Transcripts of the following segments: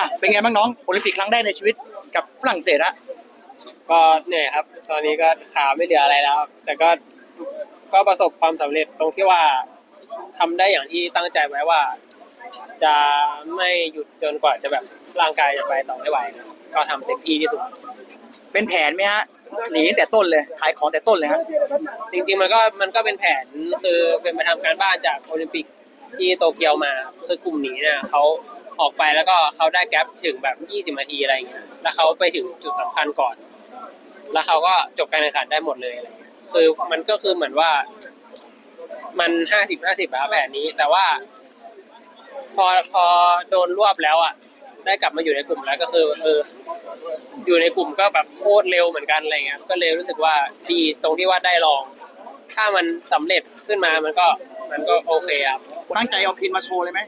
อะเป็นไงบ้างน้องโอลิมปิกครั้งแรกในชีวิตกับฝรั่งเศสอะก็เหนื่อยครับ ตอนนี้ก็ขาไม่เหลืออะไรแล้วครับแต่ก็ก็ประสบความสำเร็จตรงที่ว่าทำได้อย่างที่ตั้งใจไว้ว่า จะไม่หยุดจนกว่าจะแบบร่างกายจะไปต่อไม่ไหวนะก็ทำเต็มที่ที่สุด เป็นแผนไหมฮะหนีตั้งแต่ต้นเลยขายของแต่ต้นเลยฮะจริงๆมันก็มันก็เป็นแผนคือเป็นไปทำการบ้านจากโอลิมปิกที่โตเกียวมาคือกลุ่มนี้เนี่ยเขา ออกไปแล้วก็เขาได้แกลบถึงแบบ20นาทีอะไรเงี้ยแล้วเขาไปถึงจุดสำคัญก่อน แล้วเขาก็จบการแข่งขันได้หมดเลยอะไรเงี้ยคือมันก็คือเหมือนว่า มันห้าสิบห้าสิบแผนนี้ แต่ว่า พอพอโดนรวบแล้วอะ ได้กลับมาอยู่ในกลุ่มแล้วก็คือเอออยู่ในกลุ่มก็แบบโคตรเร็วเหมือนกันอะไรเงี้ยก็เลยรู้สึกว่าดีตรงที่ว่าได้ลอง ถ้ามันสำเร็จขึ้นมามันก็มันก็โอเคครับตั้งใจเอาพินมาโชว์เลยไหม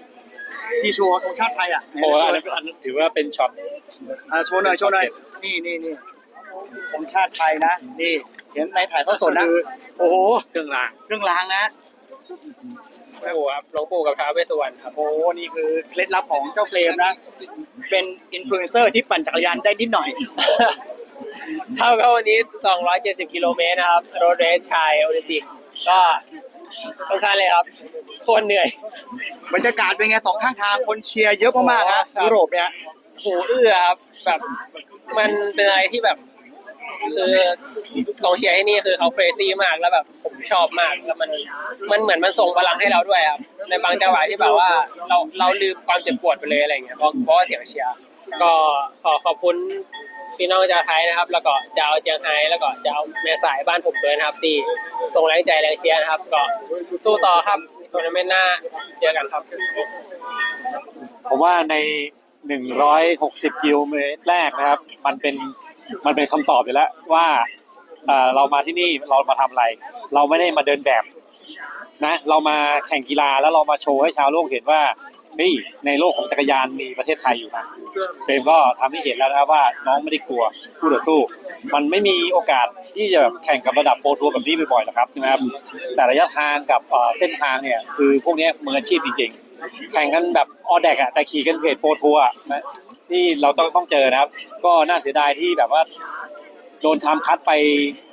ที่โชว์ธงชาติไทยอะไหนโอ้โชอันว์นั้นอันนั้นถือว่าเป็นช็อตอะโชว์หน่อยโชว์หน่อยนี่นี่นี่ธงชาติไทยนะนี่เห็นในถ่ายทอดสดนะโอ้โหเครื่องรางเครื่องรางนะแม่ปู่ครับหลวงปู่กับท้าวเวสสุวรรณครับโอ้โหนี่คือเคล็ดลับของเจ้าเฟรมนะ เป็นอินฟลูเอนเซอร์ที่ปั่นจักรยานได้นิดหน่อยเท่ากับวันนี้ 270 กิโลเมตรนะครับ โรดเรสชายโอลิมปิกก็ สำคัญเลยครับโคนเหนื่อย บรรยากาศเป็นไงสองข้างทางคนเชียร์เยอะมากๆฮะครับยุโรปเนี่ยโหเอื้อครับแบบมันเป็นอะไรที่แบบคือกองเชียร์ที่นี่คือเขาเฟรซี่มากแล้วแบบผมชอบมากแล้วมันมันเหมือนมันส่งพลังให้เราด้วยครับในบางจังหวะที่แบบว่าเราเราลืมความเจ็บปวดไปเลยอะไรเงี้ยเพราะเพราะว่าเสียงเชียร์ก็ขอขอบคุณพี่น้องชาวไทยนะครับ แล้วก็จะเอาเจียงไฮ้แล้วก็จะเอาแม่สายบ้านผมด้วยนะครับที่ ส่งแรงใจแรงเชียร์นะครับ ก็สู้ต่อครับทัวร์นาเมนต์หน้าเจอกันครับผมว่าใน 160 กิโลเมตรแรกนะครับ มันเป็นมันเป็นคำตอบอยู่แล้วว่าเออเรามาที่นี่เรามาทำอะไร เราไม่ได้มาเดินแบบนะ เรามาแข่งกีฬาแล้วเรามาโชว์ให้ชาวโลกเห็นว่า เฮ้ยในโลกของจักรยานมีประเทศไทยอยู่นะเฟรมก็ทำให้เห็นแล้วนะว่าน้องไม่ได้กลัวคู่ต่อสู้ มันไม่มีโอกาสที่จะแข่งกับระดับโปรทัวร์แบบนี้บ่อยๆหรอกครับใช่ไหมครับแต่ระยะทางกับเส้นทางเนี่ยคือพวกนี้มืออาชีพจริงๆ แข่งกันแบบออแดกอะแต่ขี่กันเพจโปรทัวร์นะที่เราต้องต้องเจอนะครับ ก็น่าเสียดายที่แบบว่าโดนทำคัดไป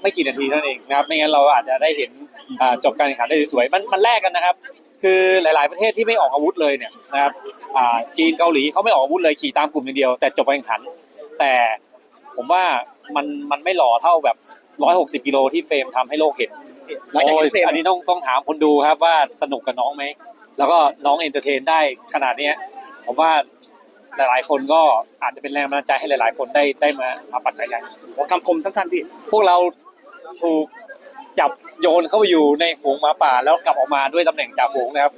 ไม่กี่นาทีเท่านั้นเองนะครับ ไม่งั้นเราอาจจะได้เห็นจบการแข่งขันได้สวยๆมันมันแลกกันนะครับ คือหลาย ๆประเทศที่ไม่ออกอาวุธเลยเนี่ยนะครับอ่าจีนเกาหลีเขาไม่ออกอาวุธเลยขี่ตามกลุ่มอย่างเดียวแต่จบการแข่งขัน แต่ผมว่ามันมันไม่หล่อเท่าแบบ 160 กิโลที่เฟรมทำให้โลกเห็นหลังจากโอ้ยเห็นเฟรมอันนี้ต้องต้องถามคนดูครับว่าสนุกกับน้องไหมแล้วก็น้องเอนเตอร์เทนได้ขนาดเนี้ยผมว่าหลายๆ คนก็อาจจะเป็นแรงบันดาลใจให้หลาย ๆ คนได้ได้มามาปัจจัยใหญ่ขอคำคมสั้นๆพี่พวกเราถูก จับโยนเข้าไปอยู่ในฝูงหมาป่าแล้วกลับออกมาด้วยตำแหน่งจ่าฝูงนะครับ